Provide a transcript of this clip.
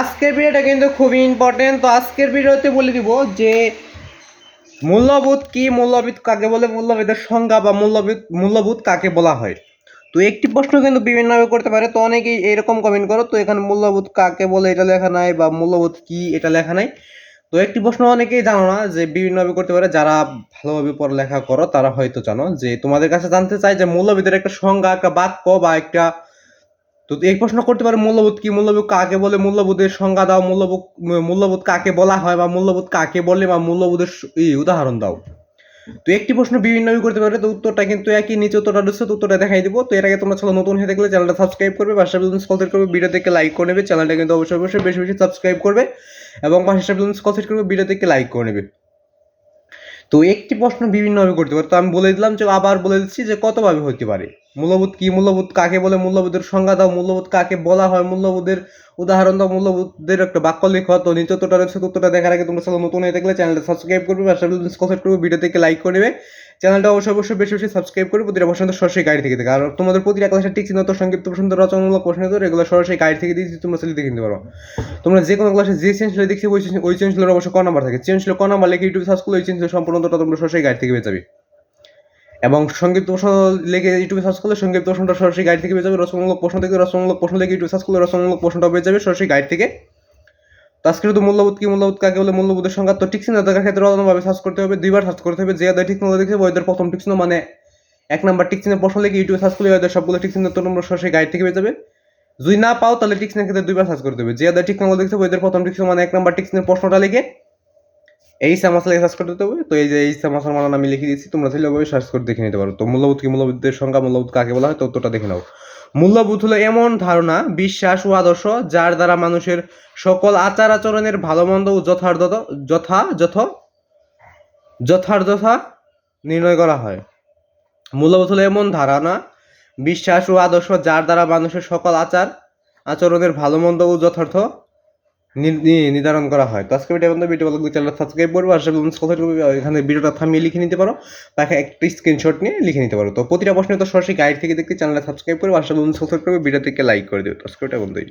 আজকের ভিডিওটা কিন্তু খুবই ইম্পর্টেন্ট তো আজকের ভিডিওতে বলে দিব যে, মূল্যবোধ কি, মূল্যবোধ কাকে বলে, মূল্যবোধের সংজ্ঞা বা মূল্যবোধ মূল্যবোধ কাকে বলা হয়? তো একটি প্রশ্ন কিন্তু বিভিন্নভাবে করতে পারে, তো অনেকেই এরকম কমেন্ট করো, তো এখানে মূল্যবোধ কাকে বলে এটা লেখা নাই বা মূল্যবোধ কি এটা লেখা নাই। তো একটি প্রশ্ন অনেকেই জানো না যে, বিভিন্নভাবে করতে পারে, যারা ভালোভাবে পড়ালেখা করো, তারা হয়তো জানো যে, তোমাদের কাছে জানতে চাই যে, মূল্যবোধের একটা সংজ্ঞা একটা বাক্য বা একটা তো এই প্রশ্ন করতে পারে মূল্যবোধ কি? মূল্যবোধ কাকে বলে? মূল্যবোধের সংজ্ঞা দাও, মূল্যবোধ মূল্যবোধ কাকে বলা হয় বা মূল্যবোধ কাকে বলে বা মূল্যবোধের উদাহরণ দাও। তো একটি প্রশ্ন বিভিন্নভাবে করতে পারে, তো উত্তরটা কিন্তু একই, নিচে উত্তরটা রয়েছে, তো উত্তরটা দেখাই দিব। তো এর আগে তোমরা চ্যানেল নতুন হয়ে থাকলে চ্যানেলটা সাবস্ক্রাইব করবে, পাশে বিলন্স কল সেট করবে ভিডিও থেকে লাইক করে নেবে। চ্যানেলটা কিন্তু অবশ্যই অবশ্যই বেশি বেশি সাবস্ক্রাইব করবে এবং পাশে বিলন্স কল করবে ভিডিও থেকে লাইক করে নেবে। তো একটি প্রশ্ন বিভিন্নভাবে করতে পারে। তো আমি বলে দিলাম যে, আবার বলে দিচ্ছি যে, কতভাবে হতে পারে? মূল্যবোধ কি? মূল্যবোধ কাকে বলে? মূল্যবোধের সংজ্ঞা দাও। মূল্যবোধ কাকে বলা হয়? মূল্যবোধের উদাহরণ দাও। মূল্যবোধের একটা বাক্য লেখো। তো নিচে তোটা রয়েছে তোটা দেখার আগে তোমরা সাথে নতুন হয়ে থাকলে চ্যানেলটা সাবস্ক্রাইব করবে করবে, ভিডিও থেকে লাইক করে নেবে। চ্যানেলটা অবশ্যই অবশ্যই বেশি বেশি সাবস্ক্রাইব করে প্রতিটা প্রশ্ন সরাসরি গাইড থেকে দেখে। আর তোমাদের প্রতিটা ক্লাসের ঠিক চিহ্ন সংক্ষিপ্ত প্রশ্ন রচনামূলক প্রশ্ন তো এগুলো সরাসরি গাইড থেকে দিয়েছি তোমরা দেখে নিতে পারো। তোমরা যে কোনো ক্লাসে যে চেঞ্জ দেখছি, ওই ওই চেঞ্জগুলোর অবশ্যই ক নাম্বার থাকে। চেঞ্জ ক নাম্বার লিখে ইউটিউব সার্চ করলে ওই চেঞ্জ সম্পূর্ণটা তোমরা সরাসরি গাইড থেকে পেয়ে যাবে। এবং সংক্ষিপ্ত প্রশ্ন লিখে ইউটিউবে সার্চ করলে সংক্ষিপ্ত প্রশ্নটা সরাসরি গাইড থেকে পেয়ে যাবে। রচনামূলক প্রশ্ন থেকে, রচনামূলক প্রশ্ন লিখে ইউটিউবে সার্চ করলে রচনামূলক প্রশ্নটা পেয়ে যাবে সরাসরি গাইড থেকে। তো আজকে মূল্যবোধ কি? মূল্যবোধ কাকে বলে? মূল্যবোধের সংখ্যা তো চিহ্ন দেখার ক্ষেত্রে অন্যভাবে সার্চ করতে হবে, দুইবার সার্চ করতে হবে, যে ওদের ঠিক দেখে ওদের প্রথম চিহ্ন মানে এক নাম্বার চিহ্নের প্রশ্ন লিখে ইউটিউবে সার্চ করলে ওদের সবগুলো চিহ্ন তো তোমরা সরাসরি গাইড থেকে পেয়ে যাবে। যদি না পাও তাহলে ঠিক চিহ্নের ক্ষেত্রে দুইবার সার্চ করতে হবে। যে ওদের ঠিক দেখতে ওদের প্রথম চিহ্ন মানে এক নাম্বার ঠিক চিহ্নের প্রশ্নটা লিখে এই সামাস লিখে সার্চ করতে হবে। তো এই যে এই সামাসের মান আমি লিখে দিয়েছি, তোমরা ওভাবে সার্চ করে দেখে নিতে পারো। তো মূল্যবোধ কি? মূল্যবোধের সংখ্যা মূল্যবোধ কাকে বলা হয়? তো উত্তরটা দেখে নাও। মূল্যবোধ হলো এমন ধারণা, বিশ্বাস ও আদর্শ যার দ্বারা মানুষের সকল আচার আচরণের ভালো মন্দ ও যথার্থ যথাযথ যথার্থতা নির্ণয় করা হয়। মূল্যবোধ হলো এমন ধারণা, বিশ্বাস ও আদর্শ যার দ্বারা মানুষের সকল আচার আচরণের ভালো মন্দ ও যথার্থ নির্ধারণ করা হয়। তো আজকে ভিডিও বন্ধু ভিডিও ভালো চ্যানেল সাবস্ক্রাইব করব আর এখানে ভিডিওটা থামিয়ে লিখে নিতে পারো। তাকে একটি স্ক্রিনশট নিয়ে লিখে নিতে পারো। তো প্রতিটা প্রশ্নে তো সরাসরি গাইড থেকে দেখতে চ্যানেলটা সাবস্ক্রাইব করব, আর সাবস্ক্রাইব করবে ভিডিও থেকে লাইক করে দিও তো আজকে বন্ধুই।